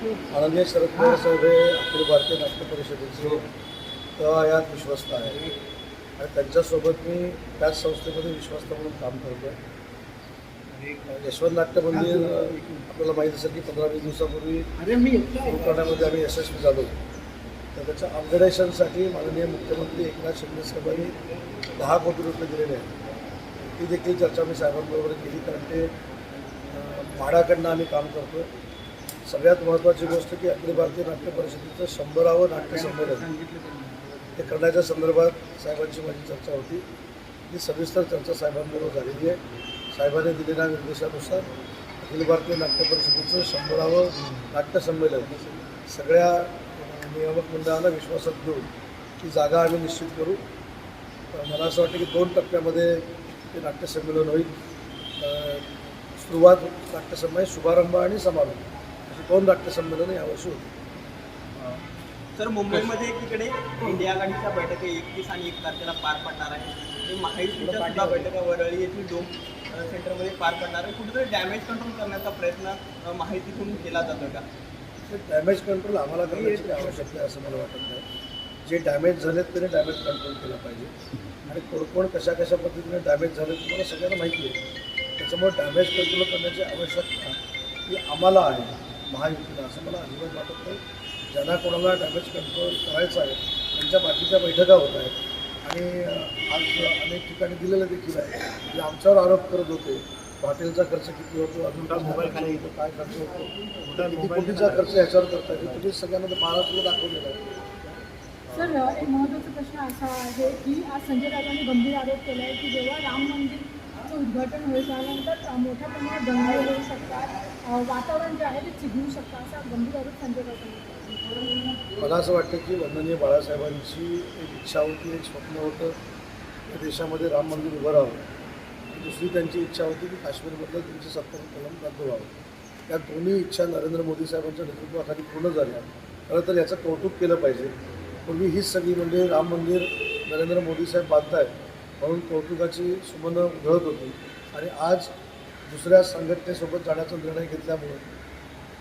माननीय शरद पवार साहेब हे अखिल भारतीय नाट्य परिषदेचे तळायात विश्वस्त आहे. आणि त्यांच्यासोबत मी त्याच संस्थेमध्ये विश्वस्त म्हणून काम करतो यशवंत नाट्य मंदिर आपल्याला माहीत असेल की पंधरा वीस दिवसापूर्वी सुरू करण्यामध्ये आम्ही यशस्वी झालो. तर त्याच्या अपग्रेडेशनसाठी माननीय मुख्यमंत्री एकनाथ शिंदे साहेबांनी दहा कोटी रुपये दिलेले आहेत. ती देखील चर्चा मी साहेबांबरोबर केली कारण ते म्हाडाकडनं आम्ही काम करतो सगळ्यात महत्त्वाची गोष्ट की अखिल भारतीय नाट्य परिषदेचं शंभरावं नाट्य संमेलन ते करण्याच्या संदर्भात साहेबांची माझी चर्चा होती. ती सविस्तर चर्चा साहेबांबरोबर झालेली आहे. साहेबांनी दिलेल्या निर्देशानुसार अखिल भारतीय नाट्य परिषदेचं शंभरावं नाट्य संमेलन सगळ्या नियामक मंडळाला विश्वासात घेऊन ती जागा आम्ही निश्चित करू. मला असं वाटतं की दोन टप्प्यामध्ये ते नाट्यसंमेलन होईल. सुरुवात नाट्यसंमेलन शुभारंभ आणि समारोप. अशी दोन नाट्यसंमेलनं यावर्षी होती. सर मुंबईमध्ये एकीकडे इंडिया आघाडीच्या बैठका एकतीस आणि एक तारखेला पार पडणार आहे. महायुतीच्या सुद्धा बैठका वरळी येथील डोम सेंटरमध्ये पार पडणार आहे. कुठेतरी डॅमेज कंट्रोल करण्याचा प्रयत्न अ, महायुतीकडून केला जातो का? ते डॅमेज कंट्रोल आम्हाला करण्याची आवश्यकता आहे असं मला वाटत नाही. जे डॅमेज झालेत त्याने डॅमेज कंट्रोल केलं पाहिजे. आणि कोण कोण कशा कशा पद्धतीने डॅमेज झाले तुम्हाला सगळ्यांना माहिती आहे. त्याच्यामुळे डॅमेज कंट्रोल करण्याची आवश्यकता ही आम्हाला आहे. महायुतीला असं मला अजिबात वाटत नाही. ज्यांना कोणाला डॅमेज कंट्रोल करायचं आहे त्यांच्या बाकीच्या बैठका होत आहेत. आणि आज अनेक ठिकाणी दिलेलं देखील आहे. जे आमच्यावर आरोप करत होते हॉटेलचा खर्च किती होतो अजून काय मोबाईल खाली येतो काय खर्च होतो किती कोटीचा खर्च ह्याच्यावर करता येतो तुम्ही सगळ्यांना ते महाराष्ट्राला दाखवलेलं आहे. सर एक महत्त्वाचा प्रश्न असा आहे की आज संजय राऊतांनी गंभीर आरोप केला आहे की जेव्हा राम मंदिरचं उद्घाटन होईल त्यानंतर मोठ्या प्रमाणात दंगल होऊ शकतात. वातावरण जे आहे ते चिघळू शकतात असा गंभीर आरोप संजय राऊत मला असं वाटतं की वंदनीय बाळासाहेबांची एक इच्छा होती एक स्वप्न होतं या देशामध्ये राम मंदिर उभं राहावं. दुसरी त्यांची इच्छा होती की काश्मीरमधलं त्यांची सत्तर कलम रद्द व्हावं. या दोन्ही इच्छा नरेंद्र मोदी साहेबांच्या नेतृत्वाखाली पूर्ण झाल्या. खरं तर याचं कौतुक केलं पाहिजे. पूर्वी हीच सगळी म्हणजे राम मंदिर नरेंद्र मोदी साहेब बांधतायत. म्हणून कौतुकाची सुमनं उधळत होती. आणि आज दुसऱ्या संघटनेसोबत जाण्याचा निर्णय घेतल्यामुळे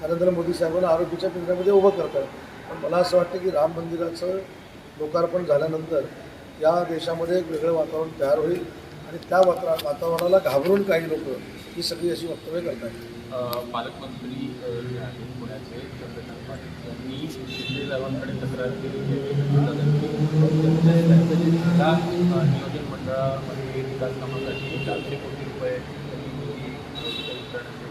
नरेंद्र मोदी साहेबांना आरोग्याच्या केंद्रामध्ये उभं करतात पण मला असं वाटतं की राम मंदिराचं लोकार्पण झाल्यानंतर या देशामध्ये एक वेगळं वातावरण तयार होईल आणि त्या वाता वातावरणाला घाबरून काही लोक ही सगळी अशी वक्तव्य करतात अ, पालकमंत्री पुण्याचे चंद्रकांत पाटील यांनी शिंदे साहेबांकडे तक्रार केली. शहरामध्ये विकास कामासाठी चारशे कोटी रुपये निधी करण्याचे